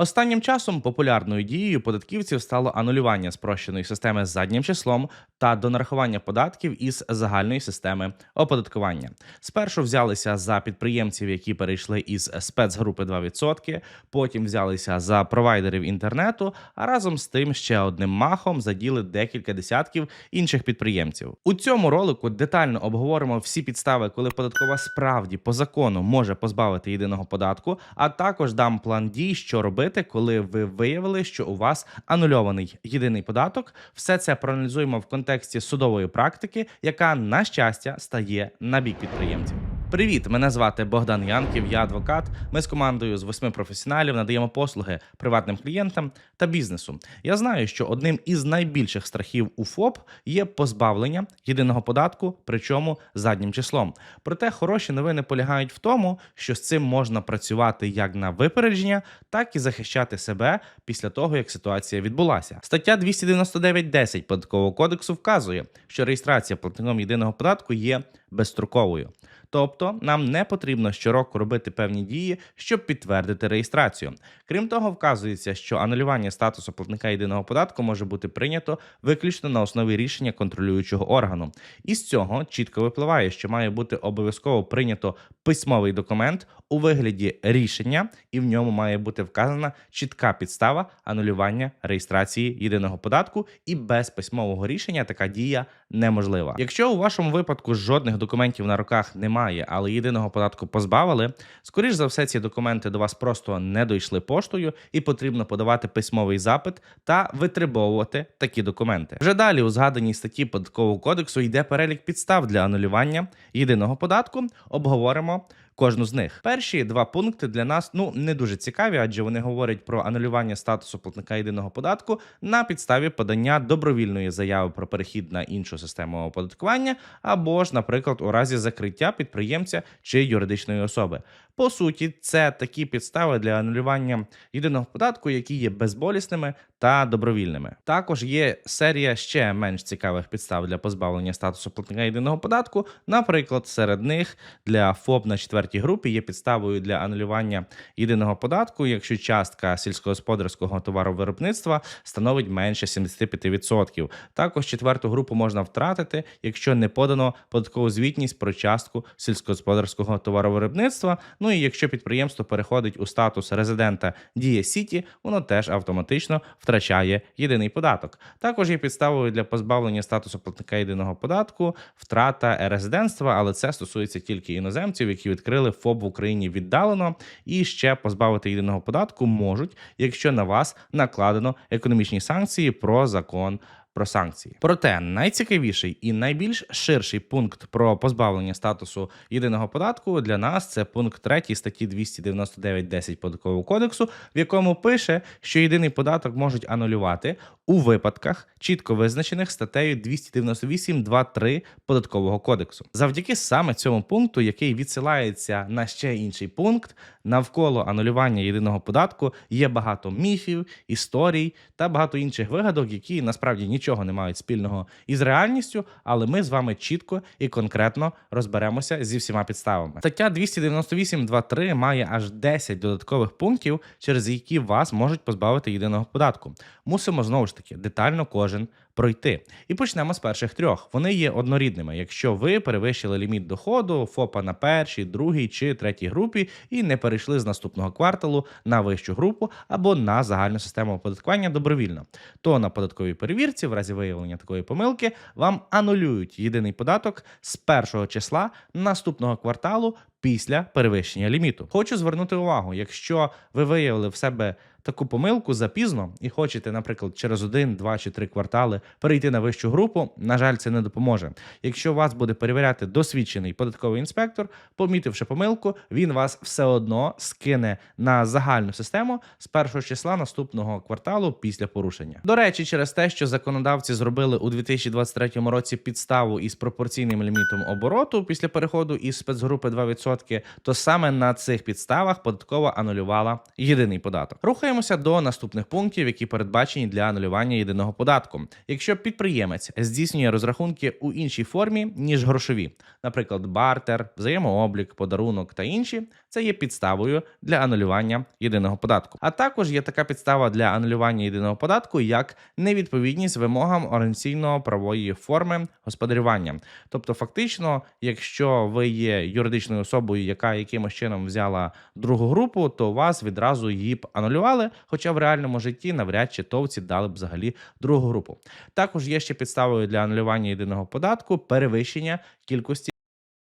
Останнім часом популярною дією податківців стало анулювання спрощеної системи з заднім числом та донарахування податків із загальної системи оподаткування. Спершу взялися за підприємців, які перейшли із спецгрупи 2%, потім взялися за провайдерів інтернету, а разом з тим ще одним махом заділи декілька десятків інших підприємців. У цьому ролику детально обговоримо всі підстави, коли податкова справді по закону може позбавити єдиного податку, а також дам план дій, що робити, коли ви виявили, що у вас анульований єдиний податок. Все це проаналізуємо в контексті судової практики, яка на щастя стає на бік підприємців. Привіт, мене звати Богдан Янків, я адвокат. Ми з командою з восьми професіоналів надаємо послуги приватним клієнтам та бізнесу. Я знаю, що одним із найбільших страхів у ФОП є позбавлення єдиного податку, причому заднім числом. Проте хороші новини полягають в тому, що з цим можна працювати як на випередження, так і захищати себе після того, як ситуація відбулася. Стаття 299.10 податкового кодексу вказує, що реєстрація платником єдиного податку є безстроковою. Тобто нам не потрібно щороку робити певні дії, щоб підтвердити реєстрацію. Крім того, вказується, що анулювання статусу платника єдиного податку може бути прийнято виключно на основі рішення контролюючого органу. Із цього чітко випливає, що має бути обов'язково прийнято письмовий документ у вигляді рішення, і в ньому має бути вказана чітка підстава анулювання реєстрації єдиного податку, і без письмового рішення така дія неможлива. Якщо у вашому випадку жодних документів на руках немає, але єдиного податку позбавили, скоріш за все, ці документи до вас просто не дійшли поштою, і потрібно подавати письмовий запит та витребовувати такі документи. Вже далі у згаданій статті податкового кодексу йде перелік підстав для анулювання єдиного податку. Обговоримо. Кожну з них перші два пункти для нас ну не дуже цікаві, адже вони говорять про анулювання статусу платника єдиного податку на підставі подання добровільної заяви про перехід на іншу систему оподаткування, або ж, наприклад, у разі закриття підприємця чи юридичної особи. По суті, це такі підстави для анулювання єдиного податку, які є безболісними та добровільними. Також є серія ще менш цікавих підстав для позбавлення статусу платника єдиного податку. Наприклад, серед них для ФОП на четвертій групі є підставою для анулювання єдиного податку, якщо частка сільськогосподарського товаровиробництва становить менше 75%. Також четверту групу можна втратити, якщо не подано податкову звітність про частку сільськогосподарського товаровиробництва. Ну і якщо підприємство переходить у статус резидента Дія Сіті, воно теж автоматично втрачає єдиний податок. Також є підставою для позбавлення статусу платника єдиного податку, втрата резидентства, але це стосується тільки іноземців, які відкрили ФОП в Україні віддалено, і ще позбавити єдиного податку можуть, якщо на вас накладено економічні санкції про закон. Про санкції, проте найцікавіший і найбільш ширший пункт про позбавлення статусу єдиного податку для нас це пункт 3 статті 299.10 податкового кодексу, в якому пише, що єдиний податок можуть анулювати у випадках, чітко визначених статтею 298.2.3 податкового кодексу. Завдяки саме цьому пункту, який відсилається на ще інший пункт, навколо анулювання єдиного податку є багато міфів, історій та багато інших вигадок, які насправді нічого не мають спільного із реальністю, але ми з вами чітко і конкретно розберемося зі всіма підставами. Стаття 298.2.3 має аж 10 додаткових пунктів, через які вас можуть позбавити єдиного податку. Мусимо знову ж таки детально кожен пройти. І почнемо з перших трьох. Вони є однорідними. Якщо ви перевищили ліміт доходу ФОПа на першій, другій чи третій групі і не перейшли з наступного кварталу на вищу групу або на загальну систему оподаткування добровільно, то на податковій перевірці, в разі виявлення такої помилки, вам анулюють єдиний податок з першого числа наступного кварталу після перевищення ліміту. Хочу звернути увагу, якщо ви виявили в себе таку помилку запізно і хочете, наприклад, через один, два чи три квартали перейти на вищу групу, на жаль, це не допоможе. Якщо вас буде перевіряти досвідчений податковий інспектор, помітивши помилку, він вас все одно скине на загальну систему з першого числа наступного кварталу після порушення. До речі, через те, що законодавці зробили у 2023 році підставу із пропорційним лімітом обороту після переходу із спецгрупи 2% відсотки, то саме на цих підставах податкова анулювала єдиний податок. Рухаємося до наступних пунктів, які передбачені для анулювання єдиного податку. Якщо підприємець здійснює розрахунки у іншій формі ніж грошові, наприклад, бартер, взаємооблік, подарунок та інші, це є підставою для анулювання єдиного податку. А також є така підстава для анулювання єдиного податку, як невідповідність вимогам організаційно-правової форми господарювання. Тобто, фактично, якщо ви є юридичною особою, яка якимось чином взяла другу групу, то вас відразу її б анулювали. Хоча в реальному житті навряд чи товці дали б взагалі другу групу. Також є ще підставою для анулювання єдиного податку перевищення кількості.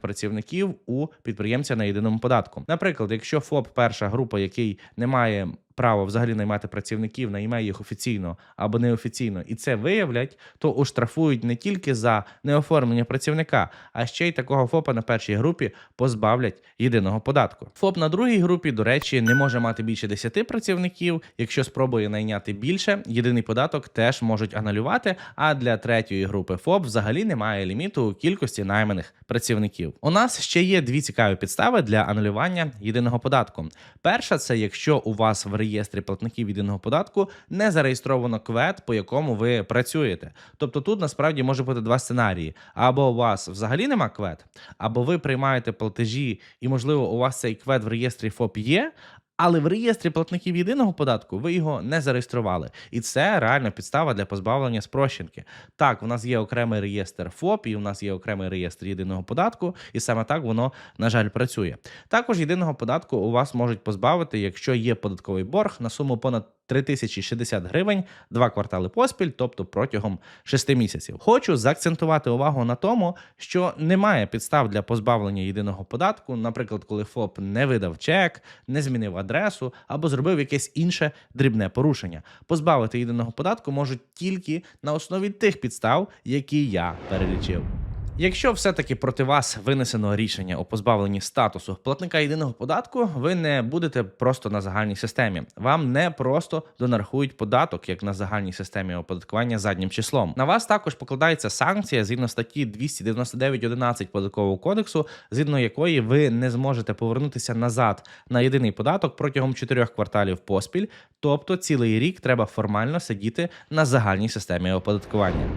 Працівників у підприємця на єдиному податку. Наприклад, якщо ФОП перша група, який не має права взагалі наймати працівників, наймає їх офіційно або неофіційно, і це виявлять, то оштрафують не тільки за неоформлення працівника, а ще й такого ФОПа на першій групі позбавлять єдиного податку. ФОП на другій групі, до речі, не може мати більше 10 працівників. Якщо спробує найняти більше, єдиний податок теж можуть анулювати. А для третьої групи ФОП взагалі немає ліміту у кількості найманих працівників. У нас ще є дві цікаві підстави для анулювання єдиного податку. Перша це якщо у вас в реєстрі платників єдиного податку не зареєстровано квет, по якому ви працюєте. Тобто тут насправді може бути два сценарії: або у вас взагалі нема квет, або ви приймаєте платежі, і можливо у вас цей квет в реєстрі ФОП є. Але в реєстрі платників єдиного податку ви його не зареєстрували, і це реальна підстава для позбавлення спрощенки. Так, у нас є окремий реєстр ФОП, і у нас є окремий реєстр єдиного податку, і саме так воно на жаль працює. Також єдиного податку у вас можуть позбавити, якщо є податковий борг на суму понад 3060 гривень два квартали поспіль, тобто протягом 6 місяців. Хочу заакцентувати увагу на тому, що немає підстав для позбавлення єдиного податку, наприклад, коли ФОП не видав чек, не змінив адресу або зробив якесь інше дрібне порушення. Позбавити єдиного податку можуть тільки на основі тих підстав, які я перелічив. Якщо все-таки проти вас винесено рішення у позбавленні статусу платника єдиного податку, ви не будете просто на загальній системі. Вам не просто донарахують податок, як на загальній системі оподаткування заднім числом. На вас також покладається санкція згідно статті 299.11 податкового кодексу, згідно якої ви не зможете повернутися назад на єдиний податок протягом 4 кварталів поспіль, тобто цілий рік треба формально сидіти на загальній системі оподаткування.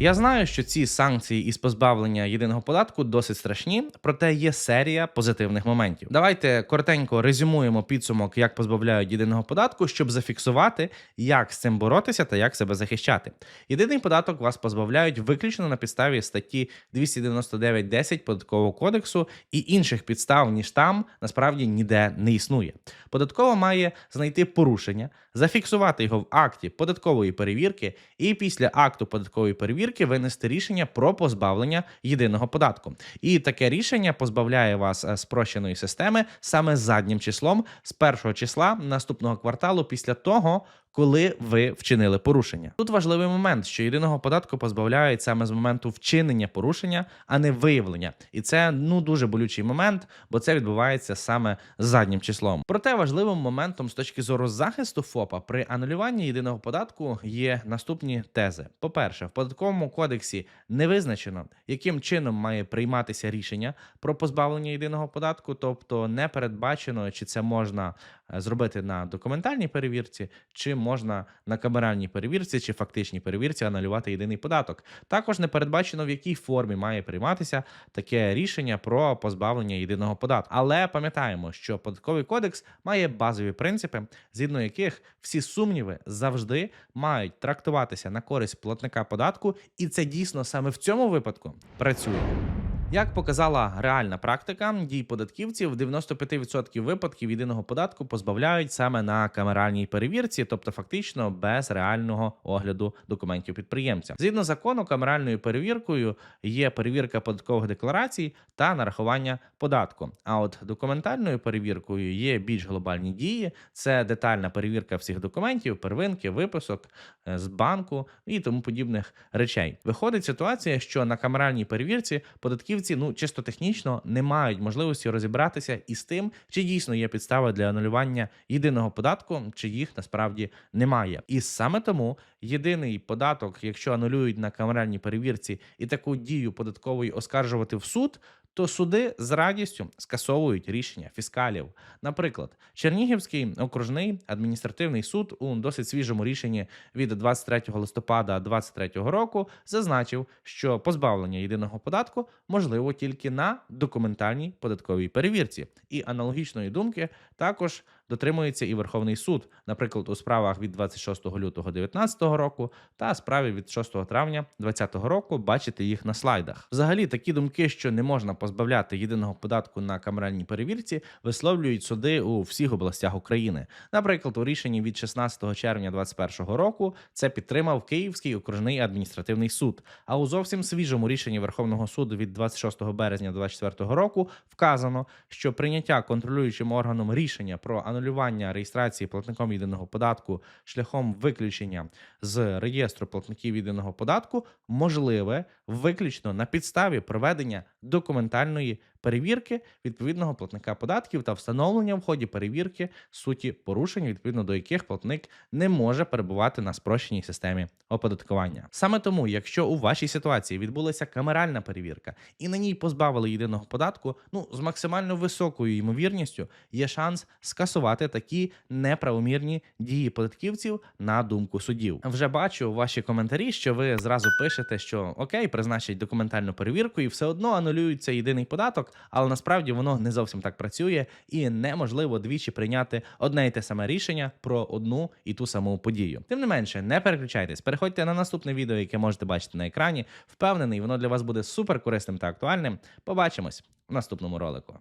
Я знаю, що ці санкції із позбавлення єдиного податку досить страшні, проте є серія позитивних моментів. Давайте коротенько резюмуємо підсумок, як позбавляють єдиного податку, щоб зафіксувати, як з цим боротися та як себе захищати. Єдиний податок вас позбавляють виключно на підставі статті 299.10 податкового кодексу і інших підстав, ніж там насправді ніде не існує. Податкова має знайти порушення, зафіксувати його в акті податкової перевірки, і після акту податкової перевірки винести рішення про позбавлення єдиного податку. І таке рішення позбавляє вас е, спрощеної системи саме заднім числом з першого числа наступного кварталу після того. Коли ви вчинили порушення, тут важливий момент, що єдиного податку позбавляють саме з моменту вчинення порушення, а не виявлення, і це ну дуже болючий момент, бо це відбувається саме заднім числом. Проте важливим моментом з точки зору захисту ФОПа при анулюванні єдиного податку є наступні тези: по-перше, в податковому кодексі не визначено, яким чином має прийматися рішення про позбавлення єдиного податку, тобто не передбачено, чи це можна зробити на документальній перевірці, чи можна на камеральній перевірці чи фактичній перевірці анулювати єдиний податок. Також не передбачено, в якій формі має прийматися таке рішення про позбавлення єдиного податку. Але пам'ятаємо, що податковий кодекс має базові принципи, згідно яких всі сумніви завжди мають трактуватися на користь платника податку, і це дійсно саме в цьому випадку працює. Як показала реальна практика, дій податківців в 95% випадків єдиного податку позбавляють саме на камеральній перевірці, тобто фактично без реального огляду документів підприємця. Згідно закону, камеральною перевіркою є перевірка податкових декларацій та нарахування податку. А от документальною перевіркою є більш глобальні дії: це детальна перевірка всіх документів, первинки, виписок е, з банку і тому подібних речей. Виходить ситуація, що на камеральній перевірці податківці ну чисто технічно не мають можливості розібратися із тим, чи дійсно є підстава для анулювання єдиного податку, чи їх насправді немає. І саме тому єдиний податок, якщо анулюють на камеральній перевірці і таку дію податкової оскаржувати в суд. То суди з радістю скасовують рішення фіскалів. Наприклад, Чернігівський окружний адміністративний суд у досить свіжому рішенні від 23 листопада 2023 року зазначив, що позбавлення єдиного податку можливо тільки на документальній податковій перевірці. І аналогічної думки також дотримується і Верховний суд, наприклад, у справах від 26 лютого 2019 року та справі від 6 травня 2020 року. Бачите їх на слайдах. Взагалі, такі думки, що не можна позбавляти єдиного податку на камеральній перевірці, висловлюють суди у всіх областях України. Наприклад, у рішенні від 16 червня 2021 року це підтримав Київський окружний адміністративний суд. А у зовсім свіжому рішенні Верховного суду від 26 березня 2024 року вказано, що прийняття контролюючим органом рішення про анулювання реєстрації платником єдиного податку шляхом виключення з реєстру платників єдиного податку можливе виключно на підставі проведення документальної перевірки відповідного платника податків та встановлення в ході перевірки суті порушень, відповідно до яких платник не може перебувати на спрощеній системі оподаткування. Саме тому, якщо у вашій ситуації відбулася камеральна перевірка і на ній позбавили єдиного податку, ну з максимально високою ймовірністю є шанс скасувати такі неправомірні дії податківців на думку судів. Вже бачу ваші коментарі, що ви зразу пишете, що окей, призначать документальну перевірку і все одно анулюється єдиний податок, але насправді воно не зовсім так працює і неможливо двічі прийняти одне і те саме рішення про одну і ту саму подію. Тим не менше, не переключайтесь, переходьте на наступне відео, яке можете бачити на екрані. Впевнений, воно для вас буде супер корисним та актуальним. Побачимось в наступному ролику.